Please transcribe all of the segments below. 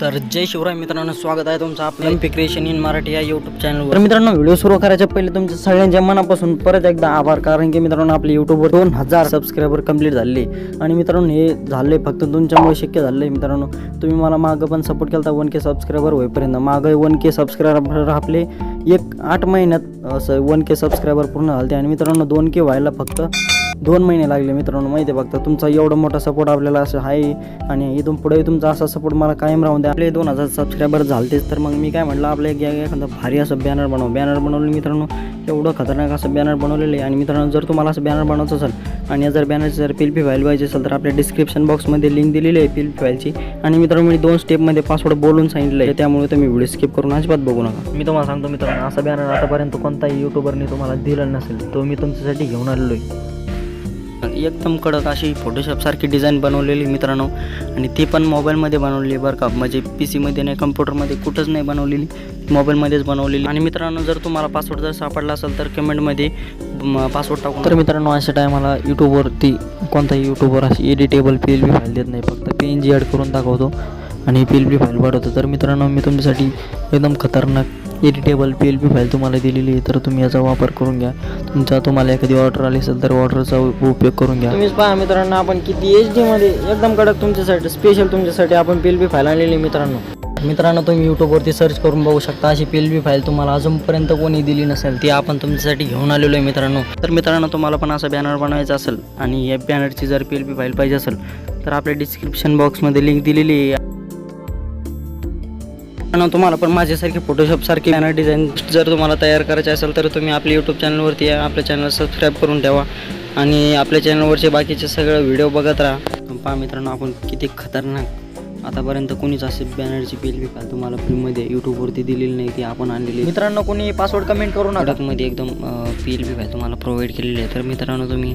तर जय शिवराय मित्रांनो स्वागत आहे तुमचं आपलं एम क्रिएशन इन मराठी या यूट्यूब चॅनलवर मित्रांनो व्हिडिओ सुरू करायच्या पहिले तुमच्या सगळ्यांच्या मनापासून परत एकदा आभार कारण की मित्रांनो आपले यूट्यूबवर दोन हजार सबस्क्रायबर कंप्लीट झाले. आणि मित्रांनो हे झाले फक्त तुमच्यामुळे शक्य झाले मित्रांनो तुम्ही मला मागं पण सपोर्ट केला वन के सबस्क्रायबर होईपर्यंत. मागं वन के सबस्क्रायबर आपले एक आठ महिन्यात असं वन के सबस्क्रायबर पूर्ण झाले आणि मित्रांनो दोन के व्हायला फक्त दोन महिने लागले मित्रांनो माहिती आहे फक्त तुमचा एवढा मोठा सपोर्ट आपल्याला असं आहे. आणि इथून पुढे तुमचा असा सपोर्ट मला कायम राहून द्या. आपले दोन हजार सबस्क्रायबर झालतेच तर मग मी काय म्हटलं आपलं एक एखादा भारी असं बॅनर बनव. बॅनर बनवलं मित्रांनो एवढं खतरनाक असं बॅनर बनवलेलं आहे. आणि मित्रांनो जर तुम्हाला असं बॅनर बनवायचं असेल आणि जर बॅनरची जर पी पी फाईल पाहिजे असेल तर आपल्या डिस्क्रिप्शन बॉक्समध्ये लिंक दिलेली आहे पिल पी फाईलची आणि मित्रांनो मी दोन स्टेपमध्ये पासवर्ड बोलून सांगितलं आहे त्यामुळे तुम्ही व्हिडिओ स्किप करून अजिबात बघू नका. मी तुम्हाला सांगतो मित्रांनो असा बॅनर आतापर्यंत कोणताही यूट्यूबरने तुम्हाला दिला नसेल तो मी तुमच्यासाठी घेऊन आलेलो आहे. एकदम कडक अशी फोटोशॉपसारखी डिझाईन बनवलेली मित्रांनो. आणि ती पण मोबाईलमध्ये बनवलेली बरं का. म्हणजे पी सीमध्ये नाही कम्प्युटरमध्ये कुठंच नाही बनवलेली. मोबाईलमध्येच बनवलेली. आणि मित्रांनो जर तुम्हाला पासवर्ड जर सापडला असेल तर कमेंटमध्ये पासवर्ड टाकून तर मित्रांनो अशा टायमाला यूट्यूबवरती कोणताही यूट्यूबवर अशी editable P L B file देत नाही. फक्त पी एन जी ॲड करून दाखवतो आणि पी एल बी फाईल वाढवतो. तर मित्रांनो मी तुमच्यासाठी एकदम खतरनाक editable P L P file तुम्हाला दिलेली आहे तर तुम्ही याचा वापर करून घ्या. तुमचा तुम्हाला एखादी ऑर्डर आली असेल तर ऑर्डरचा उपयोग करून घ्या. तुम्हीच पहा मित्रांनो आपण किती एच डीमध्ये एकदम कडक तुमच्यासाठी स्पेशल तुमच्यासाठी आपण पी एल बी फाईल आणलेली आहे मित्रांनो. मित्रांनो तुम्ही यूट्यूबवरती सर्च करून बघू शकता अशी पी एल बी फाईल तुम्हाला अजूनपर्यंत कोणी दिली नसेल ती आपण तुमच्यासाठी घेऊन आलेलो आहे मित्रांनो. तर मित्रांनो तुम्हाला पण असा बॅनर बनवायचा असेल आणि या बॅनरची जर पी एल बी फाईल पाहिजे असेल तर आपल्या डिस्क्रिप्शन बॉक्समध्ये लिंक दिलेली आहे. तुम्हाला पण माझ्यासारखी फोटोशॉपसारखी बॅनर डिझाईन जर तुम्हाला तयार करायचे असेल तर तुम्ही आपल्या यूट्यूब चॅनलवरती या आपल्या चॅनल सबस्क्राईब करून ठेवा. आणि आपल्या चॅनलवरचे बाकीचे सगळं व्हिडिओ बघत राहा. पहा मित्रांनो आपण किती खतरनाक. आतापर्यंत कोणीच असे बॅनरची बिल बी फाईल तुम्हाला फ्रीमध्ये यूट्यूबवरती दिलेली नाही ती आपण आणलेली. मित्रांनो कोणी पासवर्ड कमेंट करू नका. मध्ये एकदम पी एल बी फाईल तुम्हाला प्रोव्हाइड केलेली आहे. तर मित्रांनो तुम्ही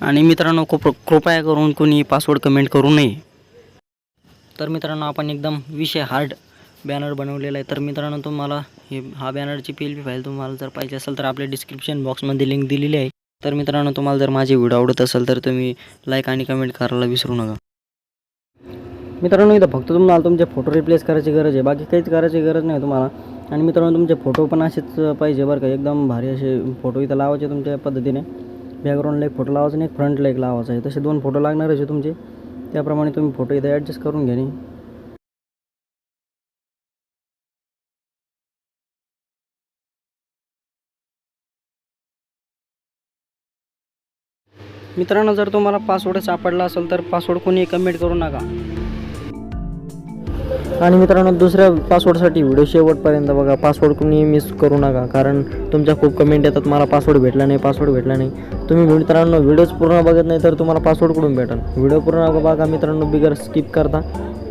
आणि मित्रांनो खूप कृपया करून कोणी पासवर्ड कमेंट करू नये. तर मित्रांनो आपण एकदम विषय हार्ड बॅनर बनवलेला आहे. तर मित्रांनो तुम्हाला हे हा बॅनरची पी एल पी फाईल तुम्हाला जर पाहिजे असेल तर आपल्या डिस्क्रिप्शन बॉक्समध्ये लिंक दिलेली आहे. तर मित्रांनो तुम्हाला जर माझे व्हिडिओ आवडत असेल तर तुम्ही लाईक आणि कमेंट करायला विसरू नका. मित्रांनो इथं फक्त तुम्हाला तुमचे फोटो रिप्लेस करायची गरज आहे. बाकी काहीच करायची गरज नाही तुम्हाला. आणि मित्रांनो तुमचे फोटो पण असेच पाहिजे बरं का. एकदम भारी असे फोटो इथं लावायचे तुमच्या पद्धतीने. बॅकग्राऊंडला एक फोटो लावायचा आणि एक फ्रंटला एक लावायचा आहे. तसे दोन फोटो लागणार आहे तुमचे. त्याप्रमाणे तुम्ही फोटो इथे ॲडजस्ट करून घ्या मित्रांनो जर तुम्हाला पासवर्ड सापडला असेल तर पासवर्ड कोणी कमेंट करू नका. आणि मित्रांनो दुसऱ्या पासवर्डसाठी व्हिडिओ शेवटपर्यंत बघा. पासवर्ड कुणी मिस करू नका कारण तुमच्या खूप कमेंट येतात मला पासवर्ड भेटला नाही पासवर्ड भेटला नाही. तुम्ही मित्रांनो व्हिडिओज पूर्ण बघत नाही तर तुम्हाला पासवर्ड कुठून भेटेल व्हिडिओ पूर्ण बघा मित्रांनो बिगर स्किप करता.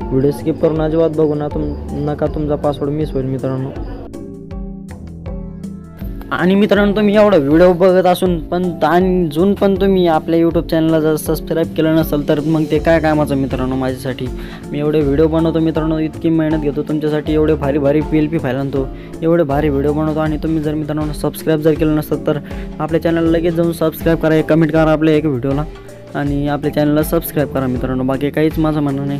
व्हिडिओ स्किप करून अजिबात बघू ना तुम नका तुमचा पासवर्ड मिस होईल मित्रांनो. आणि मित्रांनो तुम्ही एवढा व्हिडिओ बघत असून पण आणि जून पण तुम्ही आपल्या यूट्यूब चॅनलला जर सबस्क्राईब केलं नसेल तर मग ते काय कामाचं मित्रांनो माझ्यासाठी? मी एवढे व्हिडिओ बनवतो मित्रांनो इतकी मेहनत घेतो तुमच्यासाठी एवढे भारी भारी पी एल पी फाईल आणतो एवढे भारी व्हिडिओ बनवतो आणि तुम्ही जर मित्रांनो सबस्क्राईब जर केलं नसेल तर आपल्या चॅनलला लगेच जाऊन सबस्क्राईब करा कमेंट करा आपल्या एक व्हिडिओला आणि आपल्या चॅनलला सबस्क्राईब करा मित्रांनो बाकी काहीच माझं म्हणणं नाही.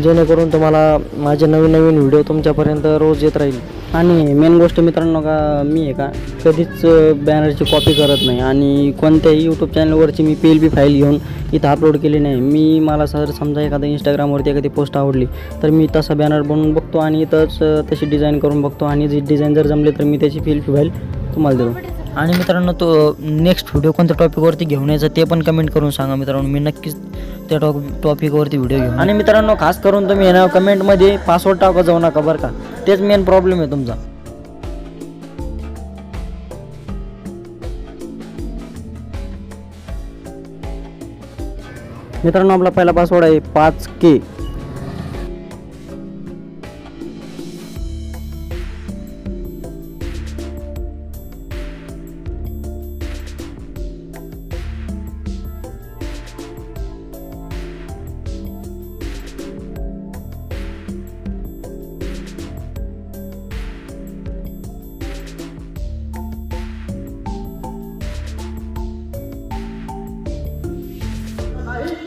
जेणेकरून तुम्हाला माझे नवीन नवीन व्हिडिओ तुमच्यापर्यंत रोज येत राहील. आणि मेन गोष्ट मित्रांनो का मी आहे का कधीच बॅनरची कॉपी करत नाही. आणि कोणत्याही यूट्यूब चॅनलवरची मी पी एल बी फाईल घेऊन इथं अपलोड केली नाही. मी मला सर समजा एखादा इंस्टाग्रामवरती एखादी पोस्ट आवडली तर मी तसा बॅनर बनवून बघतो आणि इथंच तशी डिझाईन करून बघतो. आणि जी डिझाईन जर जमली तर मी त्याची पी एल बी फाईल तुम्हाला देतो. आणि मित्रांनो तो नेक्स्ट व्हिडिओ कोणत्या टॉपिकवरती घेऊन यायचा ते पण कमेंट करून सांगा मित्रांनो. मी नक्कीच त्या टॉप टॉपिकवरती व्हिडिओ घेऊ आणि मित्रांनो खास करून तुम्ही येणार ना कमेंटमध्ये पासवर्ड टाका जाऊ नका बरं का. तेच मेन प्रॉब्लेम आहे तुमचा. मित्रांनो आपला पहिला पासवर्ड आहे पाच के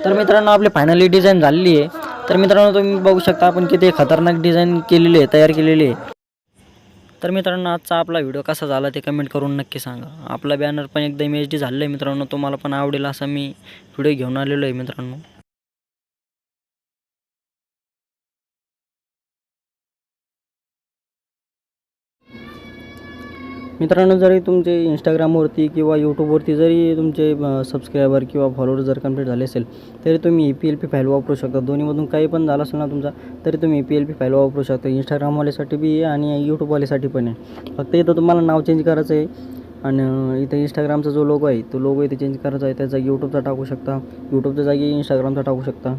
तर मित्रांनो आपली फायनली डिझाईन झालेली आहे. तर मित्रांनो तुम्ही बघू शकता आपण किती खतरनाक डिझाईन केलेली आहे तयार केलेली आहे. तर मित्रांनो आजचा आपला व्हिडिओ कसा झाला ते कमेंट करून नक्की सांगा. आपला बॅनर पण एकदम एच डी झालेलं आहे मित्रांनो तुम्हाला पण आवडेल असा मी व्हिडिओ घेऊन आलेलो आहे मित्रांनो. मित्रांनो जरी तुमचे इंस्टाग्रामवरती किंवा यूट्यूबवरती जरी तुमचे सबस्क्रायबर किंवा फॉलोअर जर कंप्लीट झाले असेल तरी तुम्ही E P L P file वापरू शकता. दोन्हीमधून काही पण झालं असेल ना तुमचा तरी तुम्ही E P L P file वापरू शकता. इंस्टाग्रामवाल्यासाठी बी आणि यूट्यूबवाल्यासाठी पण आहे. फक्त इथं तुम्हाला नाव चेंज करायचं आहे आणि इथं इंस्टाग्रामचा जो लोगो आहे तो लोगो इथे चेंज करायचा आहे. त्याचा यूट्यूबचा टाकू शकता. यूट्यूबच्या जागी इंस्टाग्रामचा टाकू शकता.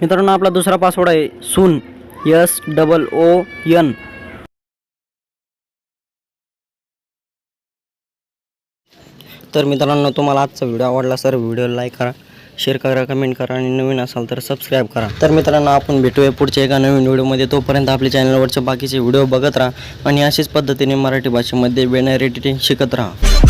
मित्रांनो आपला दुसरा पासवर्ड आहे soon. S double O N. तर मित्रांनो तुम्हाला आजचा व्हिडिओ आवडला सर व्हिडिओ लाईक करा शेअर करा कमेंट करा आणि नवीन असाल तर सबस्क्राईब करा. तर मित्रांनो आपण भेटूया पुढच्या एका नवीन व्हिडिओमध्ये. तोपर्यंत आपल्या चॅनलवरचे बाकीचे व्हिडिओ बघत राहा आणि अशीच पद्धतीने मराठी भाषेमध्ये बॅनर एडिटिंग शिकत राहा.